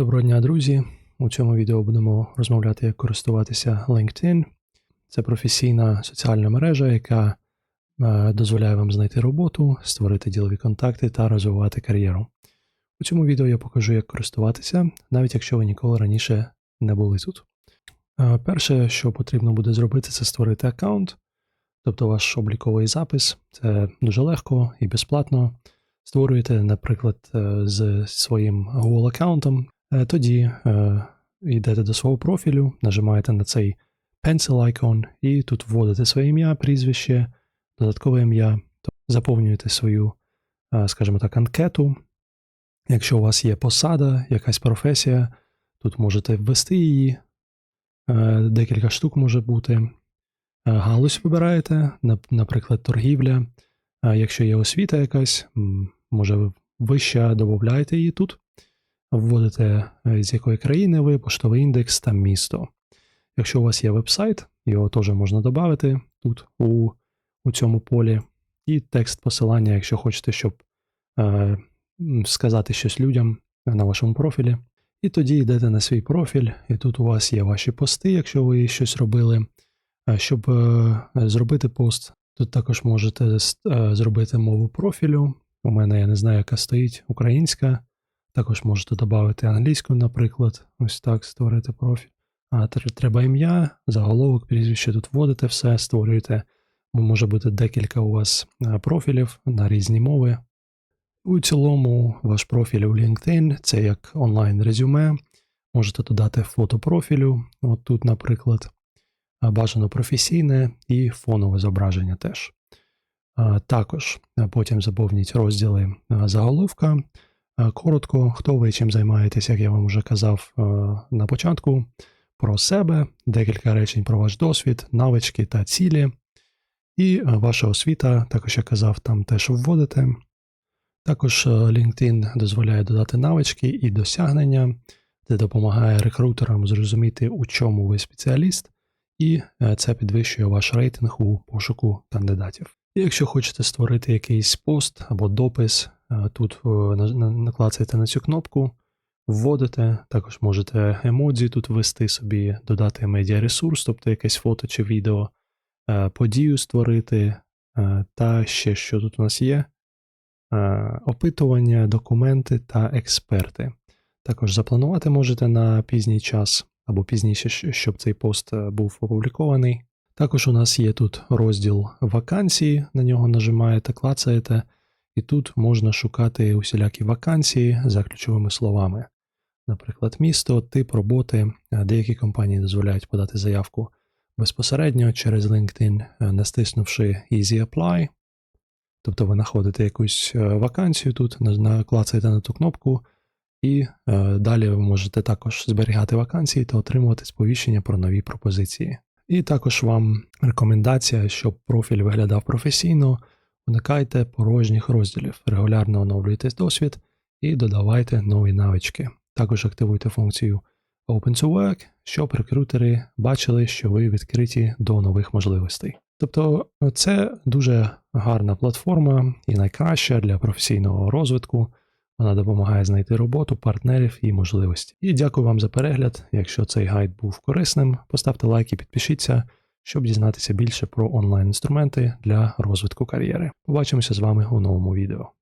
Доброго дня, друзі! У цьому відео будемо розмовляти, як користуватися LinkedIn. Це професійна соціальна мережа, яка е, дозволяє вам знайти роботу, створити ділові контакти та розвивати кар'єру. У цьому відео я покажу, як користуватися, навіть якщо ви ніколи раніше не були тут. Е, Перше, що потрібно буде зробити, це створити аккаунт, тобто ваш обліковий запис. Це дуже легко і безплатно. Створюєте, наприклад, е, з своїм Google аккаунтом. Е, Тоді е, йдете до свого профілю, нажимаєте на цей pencil icon і тут вводите своє ім'я, прізвище, додаткове ім'я, заповнюєте свою, е, скажімо так, анкету. Якщо у вас є посада, якась професія, тут можете ввести її, декілька штук може бути. Галузь вибираєте, наприклад, торгівля. Якщо є освіта якась, може вища, додаєте її тут. Вводите, е, з якої країни ви, поштовий індекс та місто. Якщо у вас є веб-сайт, його теж можна додати тут у, у цьому полі. І текст посилання, якщо хочете, щоб е, сказати щось людям на вашому профілі. І тоді йдете на свій профіль, і тут у вас є ваші пости, якщо ви щось робили. Е, Щоб е, зробити пост, тут також можете е, зробити мову профілю. У мене я не знаю, яка стоїть українська. Також можете додати англійську, наприклад, ось так створити профіль. А треба ім'я, заголовок, прізвище тут вводите все, створюєте. Може бути декілька у вас профілів на різні мови. У цілому, ваш профіль у LinkedIn це як онлайн резюме. Можете додати фото профілю. От тут, наприклад, бажано професійне і фонове зображення теж. Також потім заповніть розділи заголовка. А, Коротко, хто ви чим займаєтесь, як я вам вже казав на початку, про себе, декілька речень про ваш досвід, навички та цілі. І ваша освіта, також я казав, там теж вводите. Також LinkedIn дозволяє додати навички і досягнення, де допомагає рекрутерам зрозуміти, у чому ви спеціаліст, і е, це підвищує ваш рейтинг у пошуку кандидатів. І якщо хочете створити якийсь пост або допис, е, тут е, на- на- наклацаєте на цю кнопку, вводите, також можете емодзі тут ввести собі, додати медіаресурс, тобто якесь фото чи відео, е, подію створити, е, та ще що тут у нас є: е, опитування, документи та експерти. Також запланувати можете на пізній час або пізніше, щоб цей пост е, був опублікований. Також у нас є тут розділ вакансії, на нього нажимаєте, клацаєте, і тут можна шукати усілякі вакансії за ключовими словами. Наприклад, місто, тип роботи. Е, Деякі компанії дозволяють подати заявку безпосередньо через LinkedIn, е, настиснувши Easy Apply. Тобто ви знаходите якусь е, вакансію тут, на- наклацаєте на ту кнопку, і далі ви можете також зберігати вакансії та отримувати сповіщення про нові пропозиції. І також вам рекомендація, щоб профіль виглядав професійно, уникайте порожніх розділів, регулярно оновлюйте досвід і додавайте нові навички. Також активуйте функцію Open to Work, щоб рекрутери бачили, що ви відкриті до нових можливостей. Тобто це дуже гарна платформа і найкраща для професійного розвитку. Вона допомагає знайти роботу, партнерів і можливості. І дякую вам за перегляд. Якщо цей гайд був корисним, поставте лайк і підпишіться, щоб дізнатися більше про онлайн-інструменти для розвитку кар'єри. Побачимося з вами у новому відео.